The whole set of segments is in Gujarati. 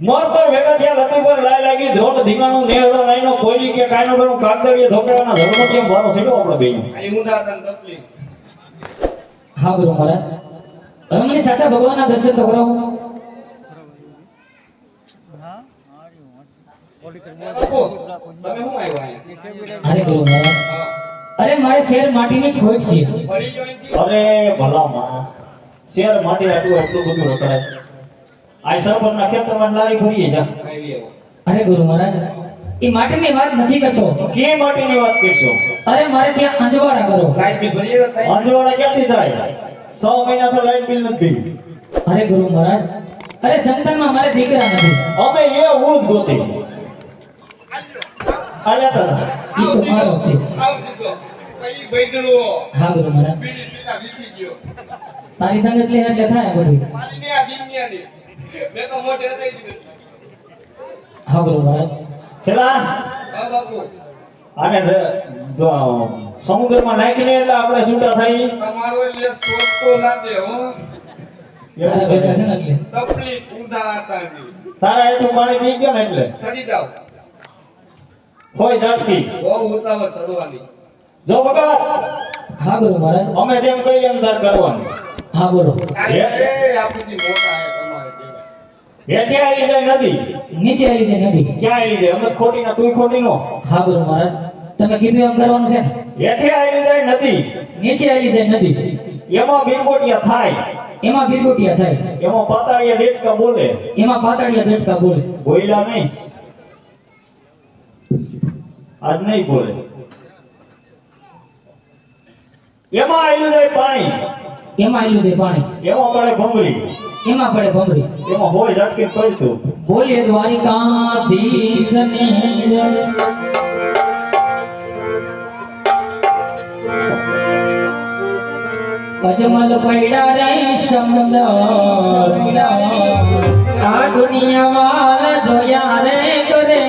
મોર પર થયા લતી પર લાય લાગી ધોળ ધીંગાણું નેહડો લાઈનો કોઈલી કે કાયનો કરું કાગદડીએ ધોકડાના ધર્મ કેમ ભારો સેડો આપણે બેય અહીં ઊંધા તન તકલીફ. હા ગુરુ મહારાજ. હવે મને સાચા ભગવાનના દર્શન તો કરાવો. તમે શું આવ્યા અરે ગુરુ મહારાજ. હા. અરે મારે શેર માટીની ખોટ છે? અરે ભલા માં શેર માટી આટલું એટલું બધું રખડાય આ સરપંચના ખેતરમાં લારી ભરીએ જા. અરે ગુરુ મહારાજ એ માટીની વાત નથી કરતો. તો કે માટેની વાત કરશો? અરે મારે ત્યાં અંજવાડા કરો. લાઈટ અંજવાડા ક્યાંથી થાય? સો મહિના તો લાઈટ બિલ નથી અરે ગુરુ મહારાજ અરે સંતાનમાં મારે દીકરા નથી. અમે એ હું જ ગોતી છે આલ્યા તા તો મારો છે. આવ દીધો. હા ગુરુ મહારાજ. બીડી પીતા શીખી ગયો. તારી સંગત લે એટલે થાય બધું. મારી ને આ દુનિયાની. મેં તો મોઢે થઈ દીધું. હા ગુરુ મહારાજ. હા બાપુ. આને જો સમુદ્રમાં નાખીને એટલે આપણે છૂટા થઈ તમારો એટલે સ્કોપ ના દે હો. તારા ભેગા છે ને એટલે. તકલીફ ઊંધા હતા ની. તારા એટલું પાણી પી ગયો ને એટલે? ચડી જાઓ. કોઈ ઝટકી બહુ ઉતાવળ ચડવાની. જો ભગત હા ગુરુ મહારાજ. અમે જેમ કહીએ એમ તાર કરવાનું. હા મોટા જેવા. હેઠે આવી જાય નદી? નીચે આવી જાય નદી. ક્યાં આવી જાય? અમે ખોટી ના તું ખોટી નો હા ગુરુ મહારાજ તમે કીધું એમ કરવાનું છે હેઠે આવી જાય નદી? નીચે આવી જાય નદી. એમાં બીરબોટિયા થાય. એમાં બીરગોટિયા થાય. એમાં પાતાળિયા ડેટકા બોલે. એમાં પાતાળિયા બેટકા બોલે. બોયલા નહીં. આજ નહીં બોલે. એમાં આયલું જાય પાણી. એમાં આવેલું જાય પાણી. એમાં પડે ભમરી. એમાં પડે ભમરી. એમાં હોય ઝટકે પડતું બોલે દ્વારિકાધીશની જય. અજમલ પૈડા રે શબ્દ આ દુનિયા વાલ જોયા રે કરે.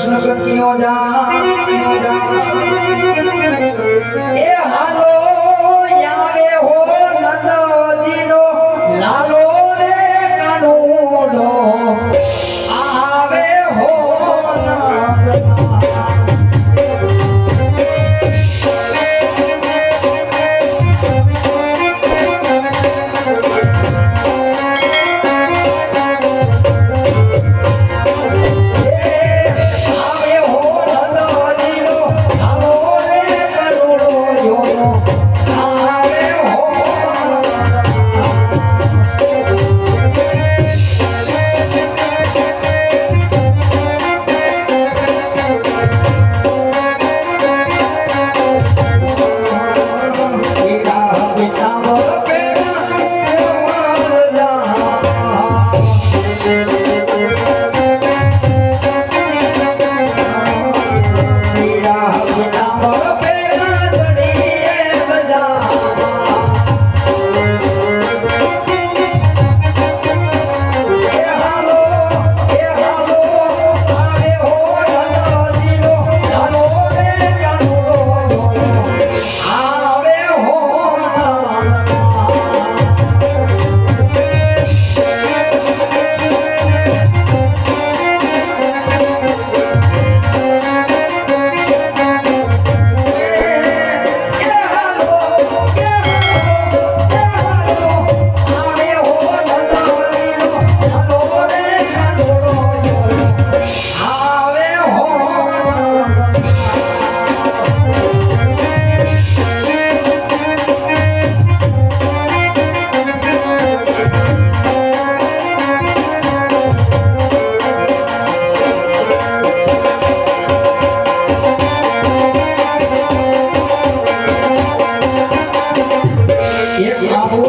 Krishna Shakti Yodha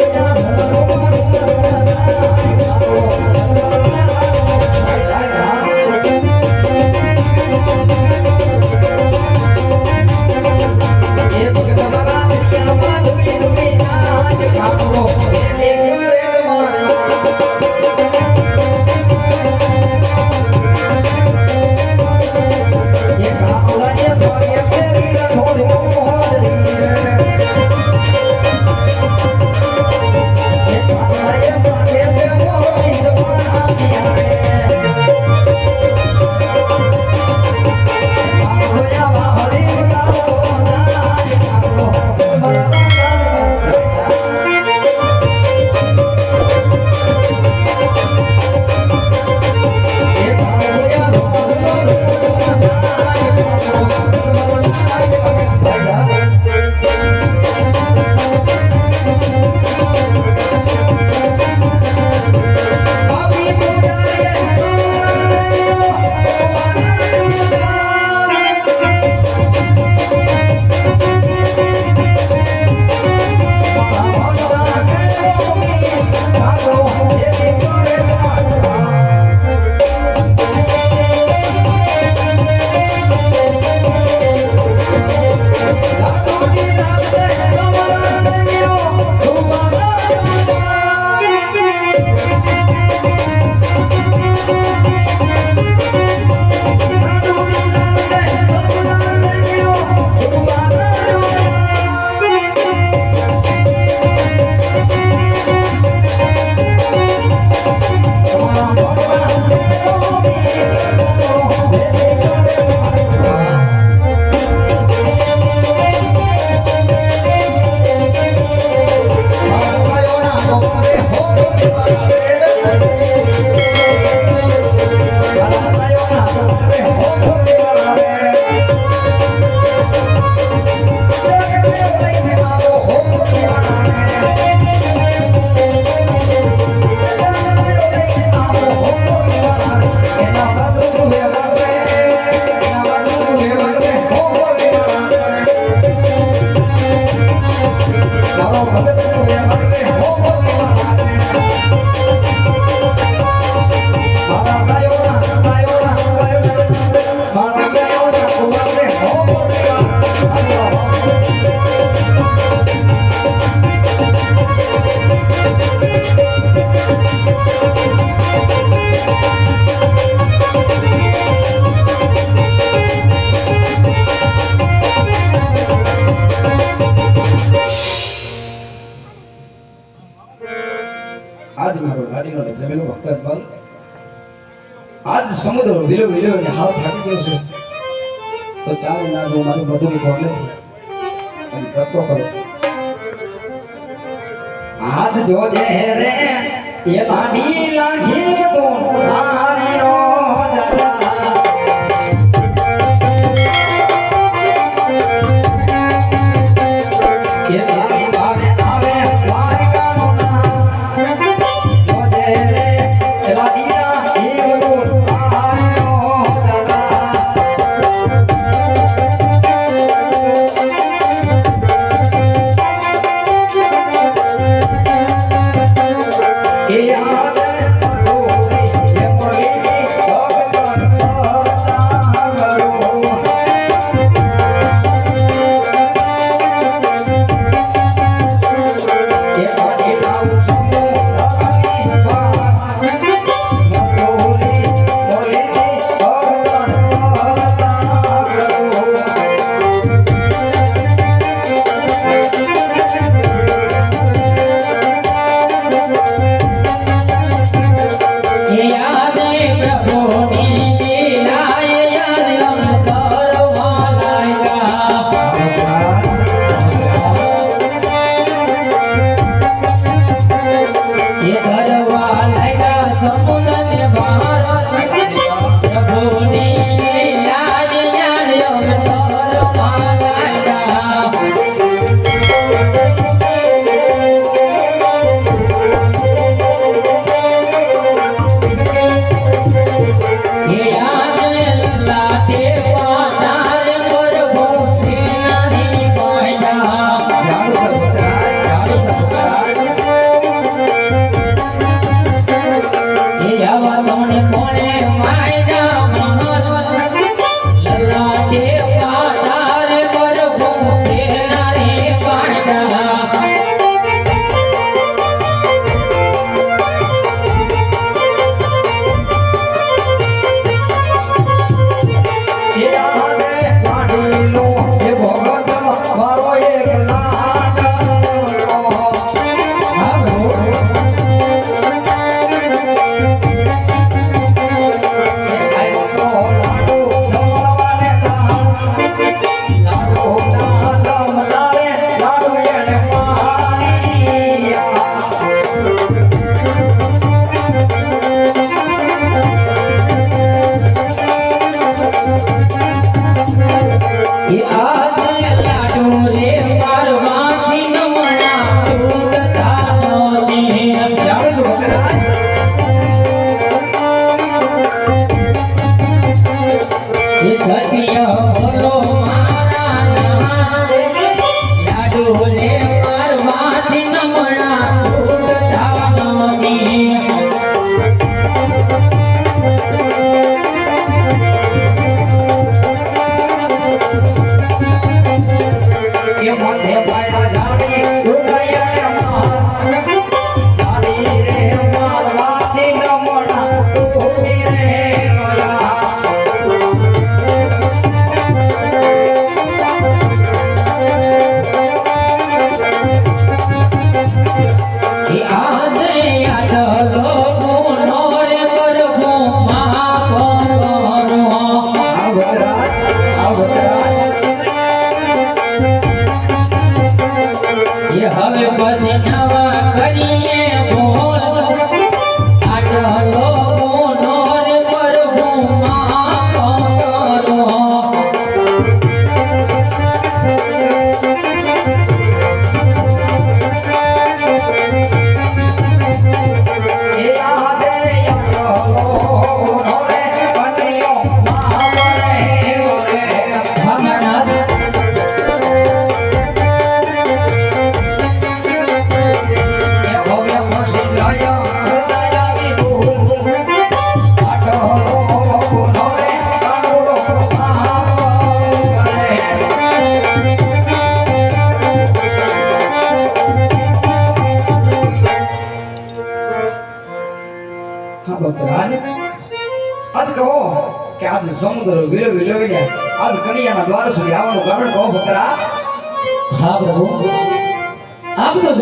Hola, કહેશે તો ચાલે ના જો મારે બધું ભોગલે અને કરતો કરો હાથ જોજે રે એ લાડી લાખી બધું.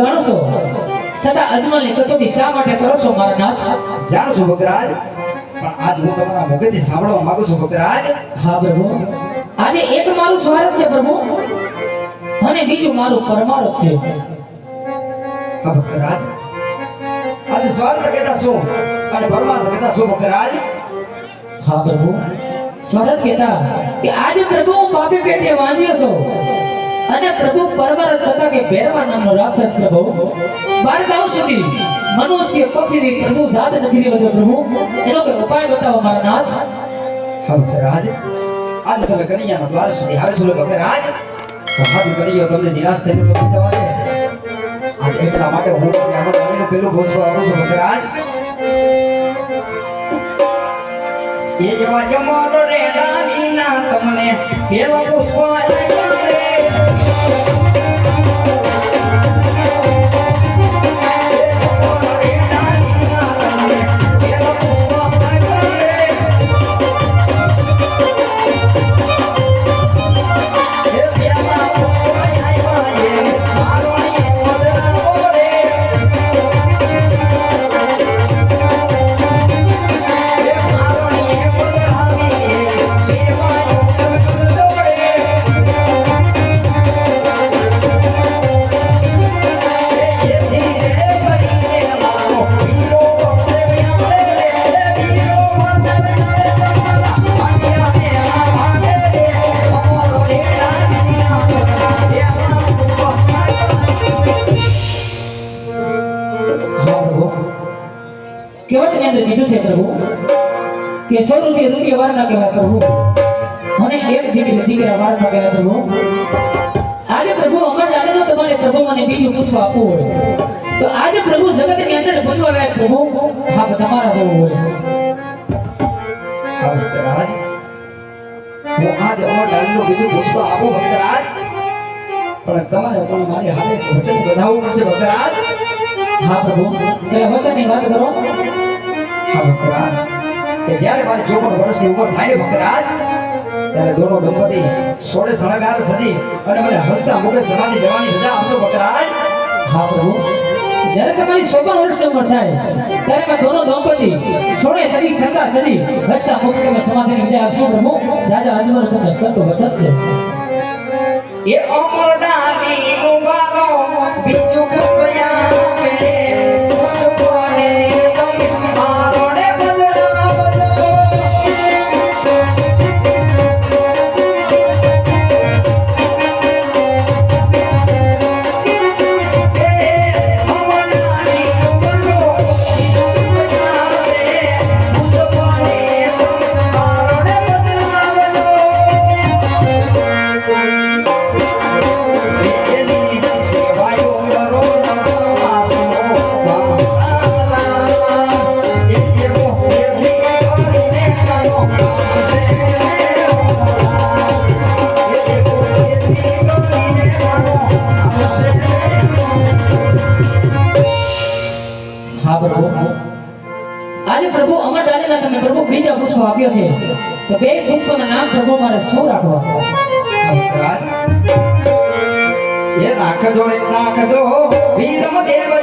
જાણો છો સદા અજમલની કસોટી શા માટે કરો છો મારા નાથ જાણો છો ભગરાજ? પણ આજ હું તમારા મુખેથી સાંભળવા માંગુ છું ભગરાજ. હા પ્રભુ. આજે એક મારું સ્વાર્થ છે પ્રભુ. અને બીજું મારું પરમાર્થ છે. હા ભગરાજ. આજે સ્વાર્થ કહેતા શું? અને પરમાર્થ કહેતા શું ભગરાજ? હા પ્રભુ. સ્વાર્થ કહેતા કે આજે પ્રભુ પાપી પેટે વાંધ્યો છું. અને પ્રભુ પરમારથ હતા કે ભેરવા નામનો રાક્ષસ પ્રભુ. બાર ગામ સુધી મનુષ્ય કે પક્ષી પ્રભુ જાત નથી રહેતો પ્રભુ. એનો કોઈ ઉપાય બતાવો મારા નાથ? હવે રાજ, આજ તમે કનૈયાના દ્વાર સુધી આવે છો ભક્તરાજ રાજ આજ કનૈયો તમને નિરાશ થઈને તો જવા દે આજ એટલા માટે હું તમને આમાં પાણીનું પેલું ઘોષવા આવું છું ભક્તરાજ એ જેવા જમાનો રે ડાલીના તમને પેલો પુષ્પ છે રે. જગતની અંદર પ્રભુ હા તમારા જેવું હોય. ભક્તરાજ હું આજ અમર ડાલીનું બીજું પુષ્પ આપો, ભક્તરાજ. પણ તમારે પણ મારી એક વચન બધાવવું પડશે, ભક્તરાજ. હા, પ્રભુ. એટલે વસનની વાત કરો. હા, ભક્તરાજ. કે જ્યારે મારી ચોપન વર્ષની ઉંમર થાય ને, ભક્તરાજ, ત્યારે દોનો દંપતી સોળે શણગાર સજી અને મને હસતા મુખે સમાધિ જવાની રજા આપશો, ભક્તરાજ. હા, પ્રભુ. જ્યારે તમારી શોભા વર્ષની ઉંમર થાય, ત્યારે મેં દોનો દંપતી સોળે સરી સરકાર સજી હસતા મુખ તમે સમાધિની વિદાય આપશો પ્રભુ. રાજા અજમલ તમને સત વસત છે. એ અમર ડાલીનું ગાલો બીજું એ નાખજો રે નાખજો વીરમ દેવ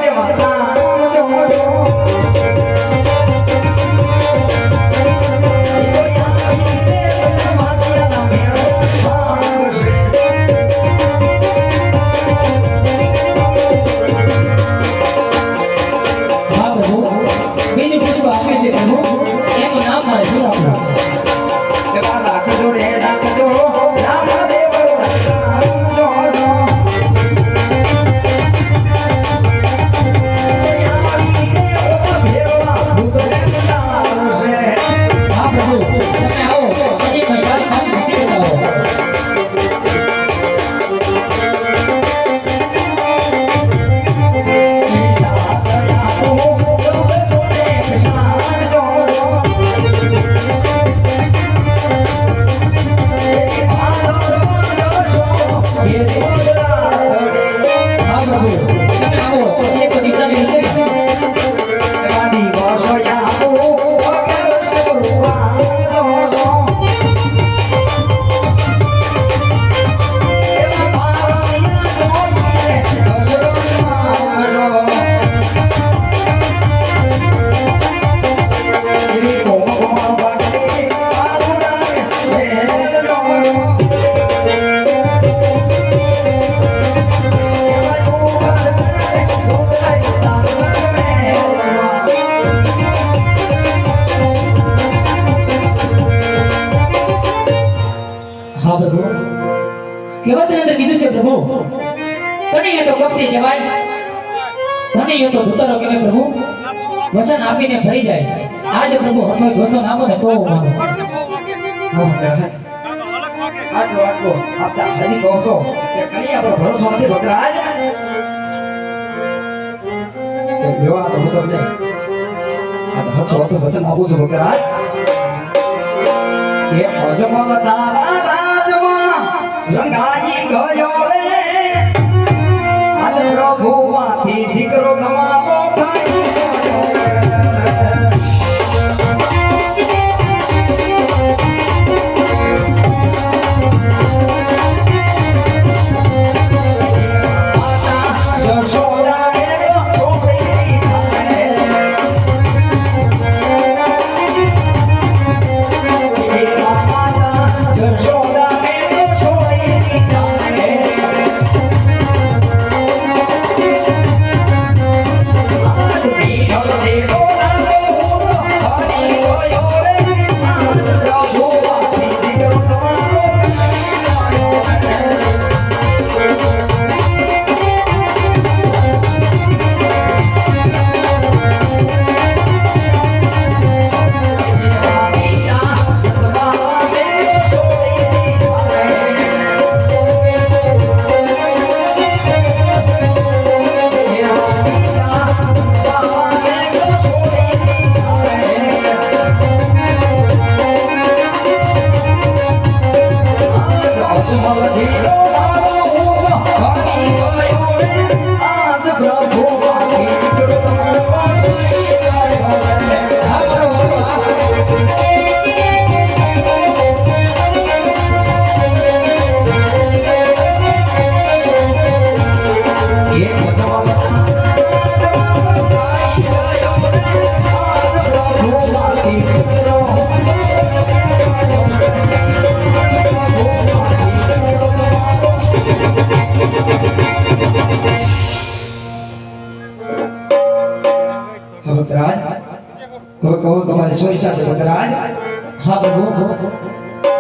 કહેવતની અંદર છે, પ્રભુ ઘણી એ તો કપટી કહેવાય. ઘણી એ તો ધૂતરો કહેવાય, પ્રભુ વચન આપીને ભરી જાય. આજે પ્રભુ હતો વચન આપો ને તો માનો. તારા રાજમાં રંગાઈ ગયો રે. આજ પ્રભુમાંથી દીકરો તમારો થઈ હા પ્રભુ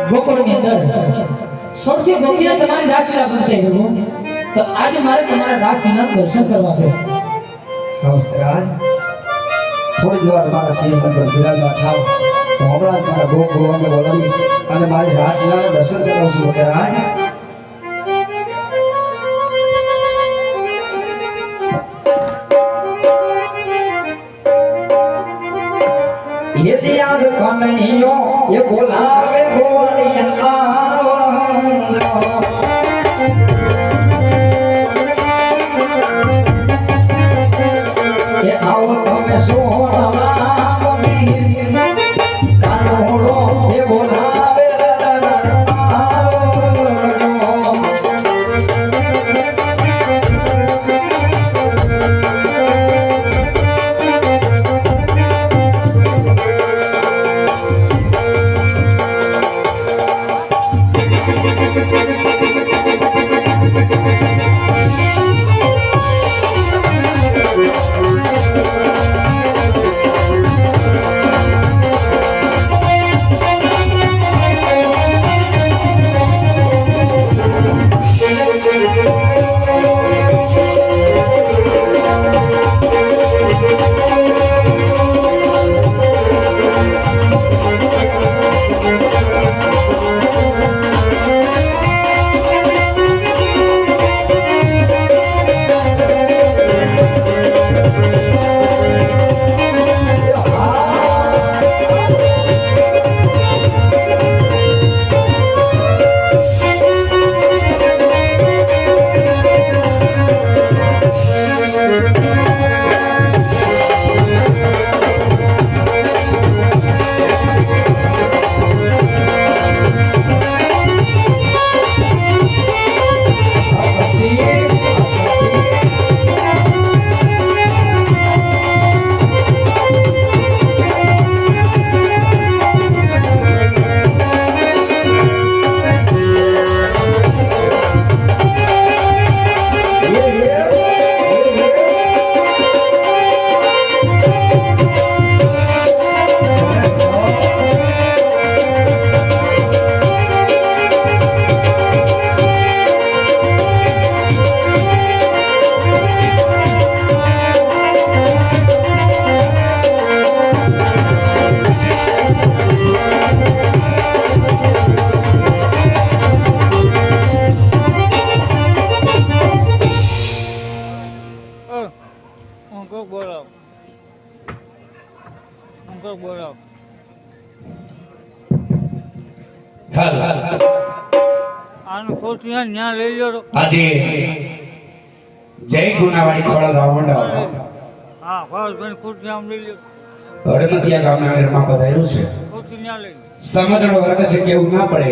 ગોકુળની અંદર સૌથી ગોપીના તમારી રાસલીલા બનતી પ્રભુ તો આજે મારે તમારા રાસલીલાના દર્શન કરવા છે. થોડી વાર મારા સિંહાસન પર બિરાજમાન થાવ તો હમણાં મારા ગો ગોવાને બોલાવી અને મારી રાસલીલાના દર્શન કરાવશું છું યદિ યાદ કનૈયો એ બોલાવે ગોવાણી આવો આવો તમે સોનામાં આજે જય ગુનાવાડી ખોળા રાવંડા હા ભાવેશભાઈ ખોટું આમ લઈ લ્યો. હળમતિયા ગામના મેરમાં પધાર્યું છે. સમજણ વર્ગ છે કેવું ના પડે.